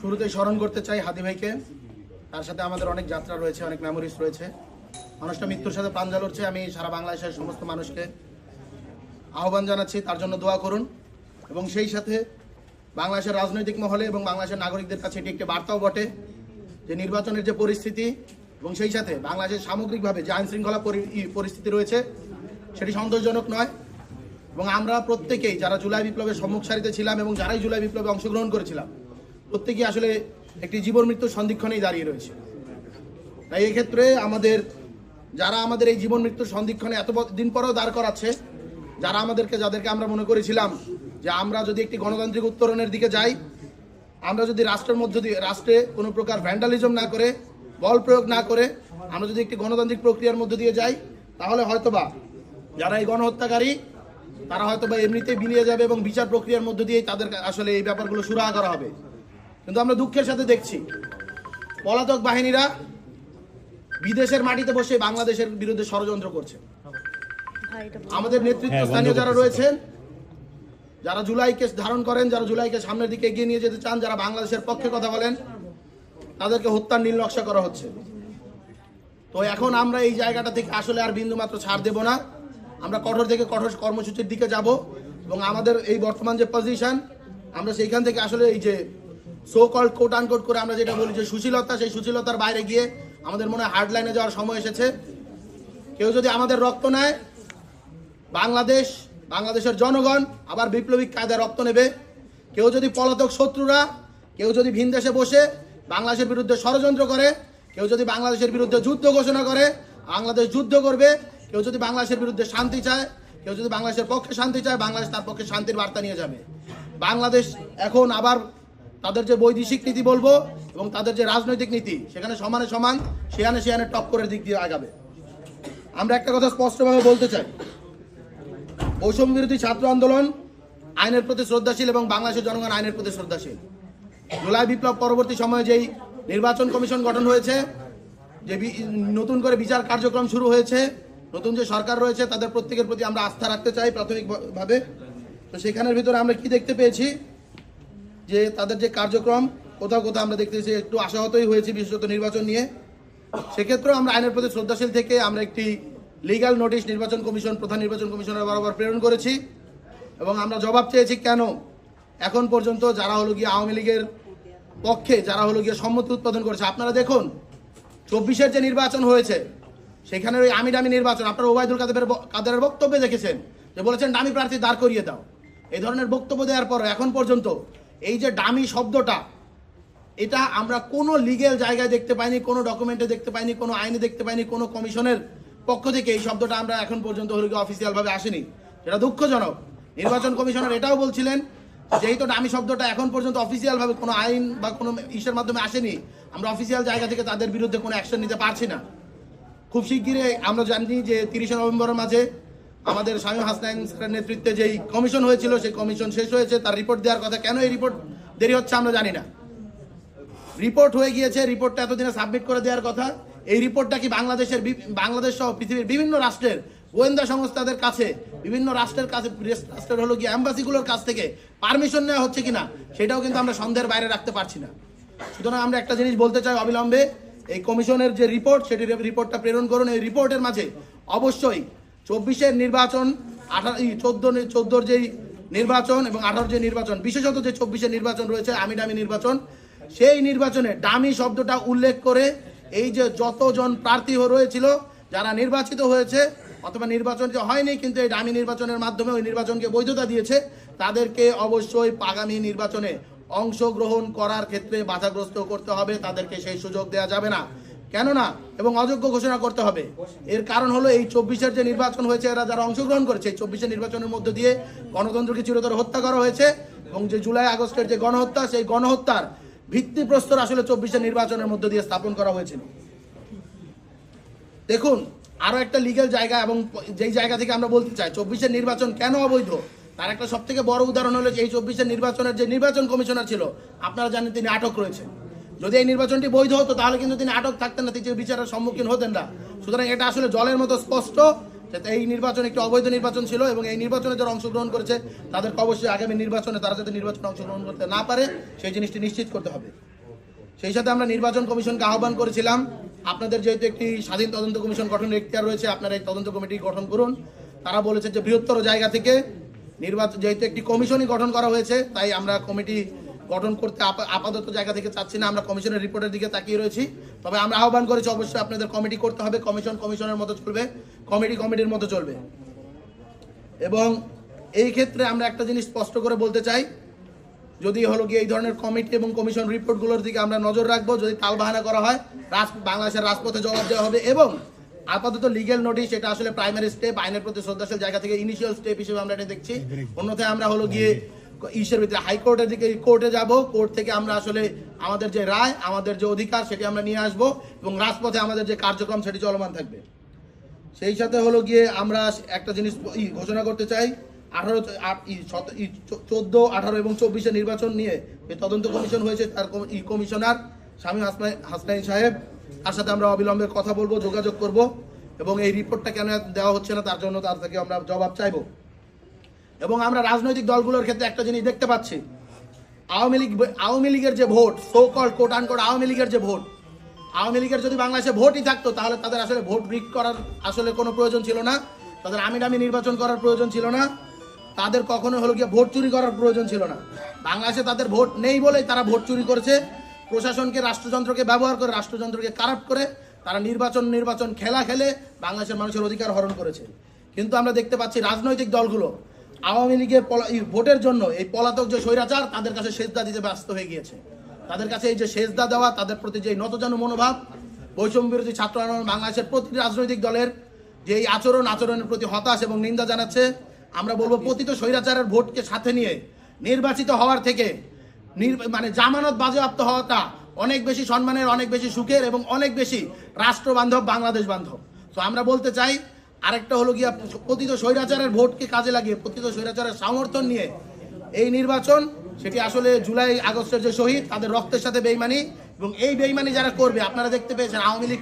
শুরুতেই স্মরণ করতে চাই হাদি ভাইকে। তার সাথে আমাদের অনেক যাত্রা রয়েছে, অনেক মেমোরিজ রয়েছে। মানুষটা মৃত্যুর সাথে প্রাঞ্জা লড়ছে আমি সারা বাংলাদেশের সমস্ত মানুষকে আহ্বান জানাচ্ছি, তার জন্য দোয়া করুন। এবং সেই সাথে বাংলাদেশের রাজনৈতিক মহলে এবং বাংলাদেশের নাগরিকদের কাছে এটি একটি বার্তাও বটে যে নির্বাচনের যে পরিস্থিতি এবং সেই সাথে বাংলাদেশের সামগ্রিকভাবে যে আইনশৃঙ্খলা পরি- পরিস্থিতি রয়েছে, সেটি সন্তোষজনক নয়। এবং আমরা প্রত্যেকেই যারা জুলাই বিপ্লবের সম্মুখ সারিতে ছিলাম এবং যারাই জুলাই বিপ্লবে অংশগ্রহণ করেছিলাম প্রত্যেকেই আসলে একটি জীবন মৃত্যুর সন্ধিক্ষণেই দাঁড়িয়ে রয়েছে। তাই এক্ষেত্রে আমাদের, যারা আমাদের এই জীবন মৃত্যুর সন্ধিক্ষণে এত দিন পরেও দাঁড় করাচ্ছে, যারা আমাদেরকে, যাদেরকে আমরা মনে করেছিলাম যে আমরা যদি একটি গণতান্ত্রিক উত্তরণের দিকে যাই, আমরা যদি রাষ্ট্রের মধ্য দিয়ে, রাষ্ট্রে কোনো প্রকার ভ্যান্ডালিজম না করে, বল প্রয়োগ না করে আমরা যদি একটি গণতান্ত্রিক প্রক্রিয়ার মধ্য দিয়ে যাই, তাহলে হয়তোবা যারা এই গণহত্যাকারী, তারা হয়তোবা এমনিতেই বিলিয়ে যাবে এবং বিচার প্রক্রিয়ার মধ্য দিয়েই তাদের আসলে এই ব্যাপারগুলো সুরাহা করা হবে। কিন্তু আমরা দুঃখের সাথে দেখছি। পলাতক বাহিনীরা বিদেশের মাটিতে বসে বাংলাদেশের বিরুদ্ধে ষড়যন্ত্র করছে। আমাদের নেতৃত্ব হ্যাঁ, স্থানীয় যারা রয়েছেন যারা জুলাইকে ধারণ করেন যারা জুলাইকে সামনের দিকে এগিয়ে নিয়ে যেতে চান যারা বাংলাদেশের পক্ষে কথা বলেন তাদেরকে হত্যার নীল নকশা করা হচ্ছে। তো এখন আমরা এই জায়গাটা থেকে আসলে আর বিন্দু মাত্র ছাড় দেব না। আমরা কঠোর থেকে কঠোর কর্মসূচির দিকে যাব এবং আমাদের এই বর্তমান যে পজিশন আমরা সেইখান থেকে আসলে এই যে সো কল কোট আনকোট করে আমরা যেটা বলি যে সুশীলতা, সেই সুশীলতার বাইরে গিয়ে আমাদের মনে হয় হার্ড লাইনে যাওয়ার সময় এসেছে। কেউ যদি আমাদের রক্ত নেয়, বাংলাদেশ, বাংলাদেশের জনগণ আবার বিপ্লবিক কায়দায় রক্ত নেবে। কেউ যদি পলাতক শত্রুরা, কেউ যদি ভিন দেশে বসে বাংলাদেশের বিরুদ্ধে ষড়যন্ত্র করে, কেউ যদি বাংলাদেশের বিরুদ্ধে যুদ্ধ ঘোষণা করে, বাংলাদেশ যুদ্ধ করবে। কেউ যদি বাংলাদেশের বিরুদ্ধে শান্তি চায়, কেউ যদি বাংলাদেশের পক্ষে শান্তি চায়, বাংলাদেশ তার পক্ষে শান্তির বার্তা নিয়ে যাবে। বাংলাদেশ এখন আবার তাদের যে বৈদেশিক নীতি বলব এবং তাদের যে রাজনৈতিক নীতি, সেখানে সমানে সমান, সেখানে সেখানে টপ করে দিক দিয়ে আগাবে। আমরা একটা কথা স্পষ্টভাবে বলতে চাই। বৈষম্য বিরোধী ছাত্র আন্দোলন আইনের প্রতি শ্রদ্ধাশীল এবং বাংলাদেশের জনগণ আইনের প্রতি শ্রদ্ধাশীল। জুলাই বিপ্লব পরবর্তী সময়ে যেই নির্বাচন কমিশন গঠন হয়েছে, যে নতুন করে বিচার কার্যক্রম শুরু হয়েছে, নতুন যে সরকার রয়েছে, তাদের প্রত্যেকের প্রতি আমরা আস্থা রাখতে চাই প্রাথমিকভাবে। তো সেখানের ভিতরে আমরা কি দেখতে পেয়েছি? যে তাদের যে কার্যক্রম, কোথাও কোথাও আমরা দেখতেছি একটু আশাহতই হয়েছি বিশেষত নির্বাচন নিয়ে। সেক্ষেত্রেও আমরা আইনের প্রতি শ্রদ্ধাশীল থেকে আমরা একটি লিগ্যাল নোটিশ নির্বাচন কমিশন, প্রধান নির্বাচন কমিশনের বরাবর প্রেরণ করেছি। এবং আমরা জবাব চেয়েছি কেন? এখন পর্যন্ত যারা হলো গিয়ে আওয়ামী লীগের পক্ষে, যারা হলো গিয়ে সম্মতি উৎপাদন করেছে, আপনারা দেখুন, চব্বিশের যে নির্বাচন হয়েছে সেখানে ওই আমি ডামি নির্বাচন, আপনারা ওবায়দুল কাদের কাদেরের বক্তব্যে দেখেছেন, যে বলেছেন ডামি প্রার্থী দাঁড় করিয়ে দাও। এই ধরনের বক্তব্য দেওয়ার পর এখন পর্যন্ত এই যে ডামি শব্দটা, এটা আমরা কোনো লিগেল জায়গায় দেখতে পাইনি, কোনো ডকুমেন্টে দেখতে পাইনি, কোনো আইনে দেখতে পাইনি, কোনো কমিশনের পক্ষ থেকে এই শব্দটা আমরা এখন পর্যন্ত হলো অফিসিয়াল ভাবে আসেনি। যেটা দুঃখজনক। নির্বাচন কমিশনার এটাও বলছিলেন যেহেতু ডামি শব্দটা এখন পর্যন্ত অফিসিয়াল ভাবে কোনো আইন বা কোনো ইসের মাধ্যমে আসেনি। আমরা অফিসিয়াল জায়গা থেকে তাদের বিরুদ্ধে কোনো অ্যাকশন নিতে পারছি না। খুব শিগগিরই আমরা জানি যে তিরিশে নভেম্বরের মাঝে আমাদের স্বামী হাসনাইন নেতৃত্বে যেই কমিশন হয়েছিল, সেই কমিশন শেষ হয়েছে। তার রিপোর্ট দেওয়ার কথা কেন এই রিপোর্ট দেরি হচ্ছে আমরা জানি না। রিপোর্ট হয়ে গিয়েছে রিপোর্টটা এতদিনে সাবমিট করে দেওয়ার কথা। এই রিপোর্টটা কি বাংলাদেশের বাংলাদেশ সহ পৃথিবীর বিভিন্ন রাষ্ট্রের গোয়েন্দা সংস্থাদের কাছে, বিভিন্ন রাষ্ট্রের কাছে, রাষ্ট্রের হলো গিয়ে অ্যাম্বাসিগুলোর কাছ থেকে পারমিশন নেওয়া হচ্ছে কিনা, সেটাও কিন্তু আমরা সন্দেহের বাইরে রাখতে পারছি না। সুতরাং আমরা একটা জিনিস বলতে চাই অবিলম্বে, এই কমিশনের যে রিপোর্ট সেটি রিপোর্টটা প্রেরণ করুন। এই রিপোর্টের মাঝে অবশ্যই চব্বিশের নির্বাচন আঠারো চোদ্দ চোদ্দোর যেই নির্বাচন এবং আঠারোর যে নির্বাচন, বিশেষত যে চব্বিশের নির্বাচন রয়েছে আমি ডামি নির্বাচন, সেই নির্বাচনে ডামি শব্দটা উল্লেখ করে এই যে যতজন প্রার্থী রয়েছিল, যারা নির্বাচিত হয়েছে, অথবা নির্বাচন যে হয়নি, কিন্তু এই ডামি নির্বাচনের মাধ্যমে ওই নির্বাচনকে বৈধতা দিয়েছে, তাদেরকে অবশ্যই আগামী নির্বাচনে অংশগ্রহণ করার ক্ষেত্রে বাধাগ্রস্ত করতে হবে, তাদেরকে সেই সুযোগ দেওয়া যাবে না। কেননা, এবং অযোগ্য ঘোষণা করতে হবে। এর কারণ হলো এই চব্বিশের যে নির্বাচন হয়েছে, এরা যারা অংশগ্রহণ করেছে চব্বিশের নির্বাচনের মধ্য দিয়ে গণতন্ত্রকে চিরতর হত্যা করা হয়েছে, এবং যে জুলাই আগস্টের যে গণহত্যা, সেই গণহত্যার ভিত্তিপ্রস্তর আসলে চব্বিশের নির্বাচনের মধ্য দিয়ে স্থাপন করা হয়েছিল। দেখুন, আরও একটা লিগ্যাল জায়গা এবং যেই জায়গা থেকে আমরা বলতে চাই, চব্বিশের নির্বাচন কেন অবৈধ? তার একটা সব থেকে বড় উদাহরণ হলো যে এই চব্বিশের নির্বাচনের যে নির্বাচন কমিশনার ছিল, আপনারা জানেন তিনি আটক রয়েছেন। যদি এই নির্বাচনটি বৈধ হতো, তাহলে কিন্তু তিনি আটক থাকতেন না তিনি বিচারের সম্মুখীন হতেন না। সুতরাং এটা আসলে জলের মতো স্পষ্ট এই নির্বাচন একটি অবৈধ নির্বাচন ছিল এবং এই নির্বাচনে যারা অংশগ্রহণ করেছে, তাদেরকে অবশ্যই আগামী নির্বাচনে তারা যাতে নির্বাচনে অংশগ্রহণ করতে না পারে, সেই জিনিসটি নিশ্চিত করতে হবে। সেই সাথে আমরা নির্বাচন কমিশনকে আহ্বান করেছিলাম। আপনাদের যেহেতু একটি স্বাধীন তদন্ত কমিশন গঠনের এখতিয়ার রয়েছে, আপনারা এই তদন্ত কমিটি গঠন করুন। তারা বলেছে যে বৃহত্তর জায়গা থেকে নির্বাচন, যেহেতু একটি কমিশনই গঠন করা হয়েছে, তাই আমরা কমিটি গঠন করতে আপা- আপাতত জায়গা থেকে চাচ্ছি না, আমরা কমিশনের রিপোর্টের দিকে তাকিয়ে রয়েছি। তবে আমরা আহ্বান করেছি অবশ্যই আপনাদের কমিটি করতে হবে, কমিশন কমিশনের মতো চলবে, কমিটি কমিটির মতো চলবে। এবং এই ক্ষেত্রে আমরা একটা জিনিস স্পষ্ট করে বলতে চাই, যদি হলো গিয়ে এই ধরনের কমিটি এবং কমিশন রিপোর্টগুলোর দিকে আমরা নজর রাখব, যদি তালবাহানা করা হয়, রাজ বাংলাদেশের রাজপথে জবাব দেওয়া হবে এবং আপাতত লিগেল নোটিশ এটা আসলে প্রাইমারি স্টেপ আইনের প্রতি শ্রদ্ধাশীল জায়গা থেকে ইনিশিয়াল স্টেপ হিসেবে আমরা এটা দেখছি। অন্যথায় আমরা হলো গিয়ে ইসের ভিতরে হাইকোর্টের দিকে কোর্টে যাব। কোর্ট থেকে আমরা আসলে আমাদের যে রায়, আমাদের যে অধিকার, সেটি আমরা নিয়ে আসব এবং রাজপথে আমাদের যে কার্যক্রম, সেটি চলমান থাকবে। সেই সাথে হলো গিয়ে আমরা একটা জিনিস ঘোষণা করতে চাই। আঠারো চোদ্দ, আঠারো এবং চব্বিশে নির্বাচন নিয়ে যে তদন্ত কমিশন হয়েছে, তার ই কমিশনার স্বামী হাসনাই, হাসনাইন সাহেব, তার সাথে আমরা অবিলম্বে কথা বলব, যোগাযোগ করব এবং এই রিপোর্টটা কেন দেওয়া হচ্ছে না, তার জন্য তার থেকে আমরা জবাব চাইব। এবং আমরা রাজনৈতিক দলগুলোর ক্ষেত্রে একটা জিনিস দেখতে পাচ্ছি। আওয়ামী লীগ, আওয়ামী লীগের যে vote so call quote unquote Awami লীগের যে ভোট, আওয়ামী লীগের যদি বাংলাদেশে ভোটই থাকতো, তাহলে তাদের আসলে ভোট রিক করার আসলে কোনো প্রয়োজন ছিল না। তাদের আমি দামি নির্বাচন করার প্রয়োজন ছিল না। তাদের কখনো হলো গিয়ে ভোট চুরি করার প্রয়োজন ছিল না। বাংলাদেশে তাদের ভোট নেই বলেই তারা ভোট চুরি করেছে। প্রশাসনকে, রাষ্ট্রযন্ত্রকে ব্যবহার করে, রাষ্ট্রযন্ত্রকে কারাপ্ট করে তারা নির্বাচন নির্বাচন খেলা খেলে বাংলাদেশের মানুষের অধিকার হরণ করেছে। কিন্তু আমরা দেখতে পাচ্ছি রাজনৈতিক দলগুলো আওয়ামী লীগের ভোটের জন্য এই পলাতক যে স্বৈরাচার, তাদের কাছে সেজদা দিতে ব্যস্ত হয়ে গিয়েছে। তাদের কাছে এই যে সেজদা দেওয়া, তাদের প্রতি যে নতজানু মনোভাব, বৈষম্য বিরোধী ছাত্র আন্দোলন বাংলাদেশের প্রতিটি রাজনৈতিক দলের যে এই আচরণ, আচরণের প্রতি হতাশ এবং নিন্দা জানাচ্ছে, আমরা বলব পতিত স্বৈরাচারের ভোটকে সাথে নিয়ে নির্বাচিত হওয়ার থেকে মানে জামানত বাজেয়াপ্ত হওয়াটা অনেক বেশি সম্মানের, অনেক বেশি সুখের এবং অনেক বেশি রাষ্ট্র বান্ধব বাংলাদেশ বান্ধব। তো আমরা বলতে চাই আরেকটা হলো গিয়া পতিত স্বৈরাচারের ভোটকে কাজে লাগিয়ে পতিত স্বৈরাচারের সমর্থন নিয়ে এই নির্বাচন, সেটি আসলে জুলাই আগস্টের যে শহীদ, তাদের রক্তের সাথে বেইমানি এবং এই বেইমানি যারা করবে, আপনারা দেখতে পেয়েছেন আওয়ামী লীগ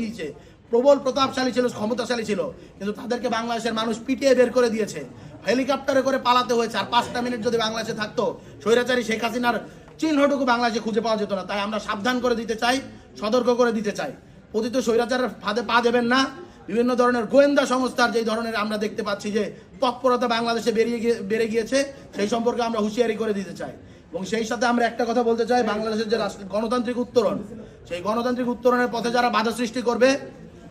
ইয়েছে প্রবল প্রতাপশালী ছিল, ক্ষমতাশালী ছিল, কিন্তু তাদেরকে বাংলাদেশের মানুষ পিটিয়ে বের করে দিয়েছে। হেলিকপ্টারে করে পালাতে হয়েছে আর পাঁচটা মিনিট যদি বাংলাদেশে থাকতো, স্বৈরাচারী শেখ হাসিনার চিহ্নটুকু বাংলাদেশে খুঁজে পাওয়া যেত না। তাই আমরা সাবধান করে দিতে চাই, সতর্ক করে দিতে চাই। পতিত স্বৈরাচারের ফাঁদে পা দেবেন না। বিভিন্ন ধরনের গোয়েন্দা সংস্থার যেই ধরনের আমরা দেখতে পাচ্ছি যে তৎপরতা বাংলাদেশে বেরিয়ে বেড়ে গিয়েছে, সেই সম্পর্কে আমরা হুঁশিয়ারি করে দিতে চাই। এবং সেই সাথে আমরা একটা কথা বলতে চাই, বাংলাদেশের যে গণতান্ত্রিক উত্তরণ, সেই গণতান্ত্রিক উত্তরণের পথে যারা বাধা সৃষ্টি করবে,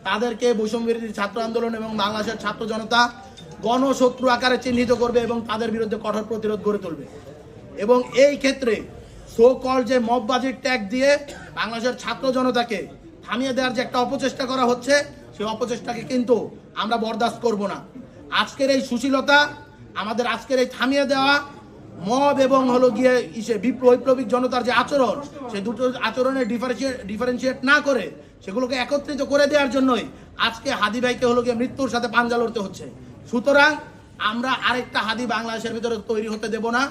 তাদেরকে বৈষম্য বিরোধী ছাত্র আন্দোলন এবং বাংলাদেশের ছাত্র জনতা গণশত্রু আকারে চিহ্নিত করবে এবং তাদের বিরুদ্ধে কঠোর প্রতিরোধ গড়ে তুলবে। এবং এই ক্ষেত্রে সো কল যে মববাজির ট্যাগ দিয়ে বাংলাদেশের ছাত্র জনতাকে থামিয়ে দেওয়ার যে একটা অপচেষ্টা করা হচ্ছে সেই অপচেষ্টাকে কিন্তু আমরা বরদাস্ত করব না। আজকের এই সুশীলতা, আমাদের আজকের এই থামিয়ে দেওয়া, মব এবং হলো গিয়ে ইসে বিপ্লব বৈপ্লবিক জনতার যে আচরণ, সেই দুটো আচরণের ডিফারেন্সিয়েট ডিফারেন্সিয়েট না করে, সেগুলোকে একত্রিত করে দেওয়ার জন্যই আজকে হাদি ভাইকে হলো গিয়ে মৃত্যুর সাথে পাঞ্জা লড়তে হচ্ছে। সুতরাং আমরা আরেকটা হাদি বাংলাদেশের ভিতরে তৈরি হতে দেব না।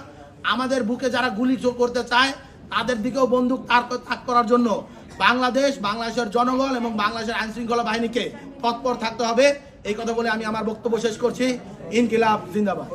আমাদের বুকে যারা গুলি করতে চায়, তাদের দিকেও বন্দুক তার তাক করার জন্য বাংলাদেশ, বাংলাদেশের জনগণ এবং বাংলাদেশের আইন শৃঙ্খলা বাহিনীকে তৎপর থাকতে হবে। এই কথা বলে আমি আমার বক্তব্য শেষ করছি। ইনকিলাব, জিন্দাবাদ।